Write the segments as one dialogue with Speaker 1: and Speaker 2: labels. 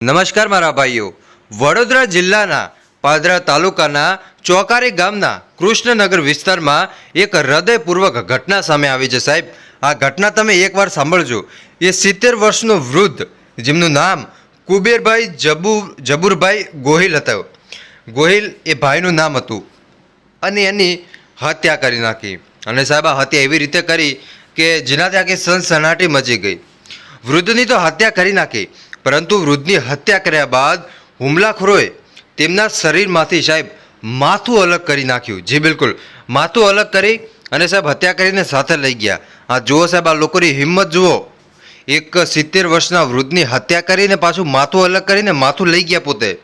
Speaker 1: નમસ્કાર મારા ભાઈઓ. વડોદરા જિલ્લાના પાદરા તાલુકાના ચોકારી ગામના કૃષ્ણનગર વિસ્તારમાં એક હૃદયપૂર્વક ઘટના સામે આવી છે. સાહેબ, આ ઘટના તમે એકવાર સાંભળજો. એ સિત્તેર વર્ષનો વૃદ્ધ, જેમનું નામ કુબેરભાઈ જબુ, જબુરભાઈ ગોહિલ હતો. ગોહિલ એ ભાઈનું નામ હતું અને એની હત્યા કરી નાખી. અને સાહેબ, આ હત્યા એવી રીતે કરી કે જેનાથી આખી સનસનાટી મચી ગઈ. વૃદ્ધની તો હત્યા કરી નાખી. પરંતુ વૃદ્ધની હત્યા કર્યા બાદ હુમલાખોરોએ તેમના શરીરમાંથી સાહેબ માથું અલગ કરી નાખ્યું. જી બિલકુલ. માથું અલગ કરી અને સાહેબ હત્યા કરીને સાથે લઈ ગયા. આ જુઓ સાહેબ, આ લોકોની હિંમત જુઓ. એક સિત્તેર વર્ષના વૃદ્ધની હત્યા કરીને પાછું માથું અલગ કરીને માથું લઈ ગયા પોતે.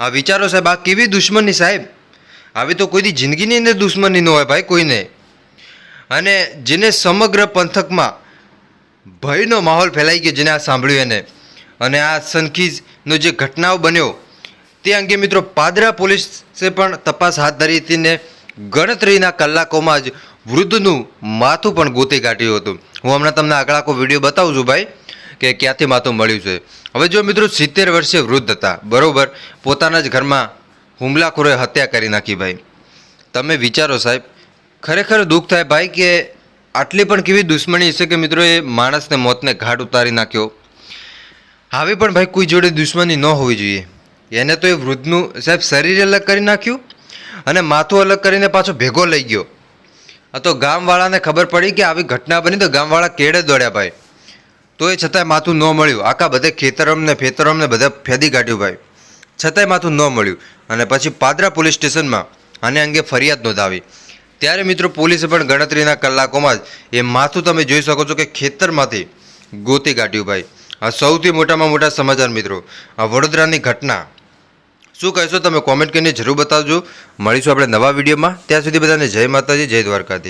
Speaker 1: આ વિચારો સાહેબ, આ કેવી દુશ્મની સાહેબ? આવી તો કોઈની જિંદગીની અંદર દુશ્મની ન હોય ભાઈ, કોઈને. અને જેને સમગ્ર પંથકમાં ભયનો માહોલ ફેલાઈ ગયો, જેને આ સાંભળ્યું એને. અને આ સનખીજનો જે ઘટનાઓ બન્યો, તે અંગે મિત્રો પાદરા પોલીસે પણ તપાસ હાથ ધરી હતી ને ગણતરીના કલાકોમાં જ વૃદ્ધનું માથું પણ ગોતી કાઢ્યું હતું. હું હમણાં તમને આગળ આખો વીડિયો બતાવું છું ભાઈ, કે ક્યાંથી માથું મળ્યું છે. હવે જો મિત્રો સિત્તેર વર્ષે વૃદ્ધ હતા, બરોબર, પોતાના જ ઘરમાં હુમલાખોરોએ હત્યા કરી નાખી ભાઈ. તમે વિચારો સાહેબ, ખરેખર દુઃખ થાય ભાઈ કે આટલી પણ કેવી દુશ્મની છે કે મિત્રો એ માણસને મોતને ઘાટ ઉતારી નાખ્યો? આવી પણ ભાઈ કોઈ જોડે દુશ્મની ન હોવી જોઈએ. એને તો એ વૃદ્ધનું સાહેબ શરીર અલગ કરી નાખ્યું અને માથું અલગ કરીને પાછો ભેગો લઈ ગયો. આ તો ગામવાળાને ખબર પડી કે આવી ઘટના બની તો ગામવાળા કેડે દોડ્યા ભાઈ. તો એ છતાંય માથું ન મળ્યું. આખા બધે ખેતરમને ફેતરમને બધા ફેદી કાઢ્યું ભાઈ. છતાંય માથું ન મળ્યું. અને પછી પાદરા પોલીસ સ્ટેશનમાં આને અંગે ફરિયાદ નોંધાવી. ત્યારે મિત્રો પોલીસે પણ ગણતરીના કલાકોમાં જ એ માથું તમે જોઈ શકો છો કે ખેતરમાંથી ગોતી કાઢ્યું ભાઈ. આ સૌથી મોટામાં મોટા સમાચાર મિત્રો. આ વડોદરાની ઘટના. શું કહેશો તમે? કોમેન્ટ કરીને જરૂર બતાવજો. મળીશું આપણે નવા વિડીયોમાં. ત્યાં સુધી બધાને જય માતાજી, જય દ્વારકાધીશ.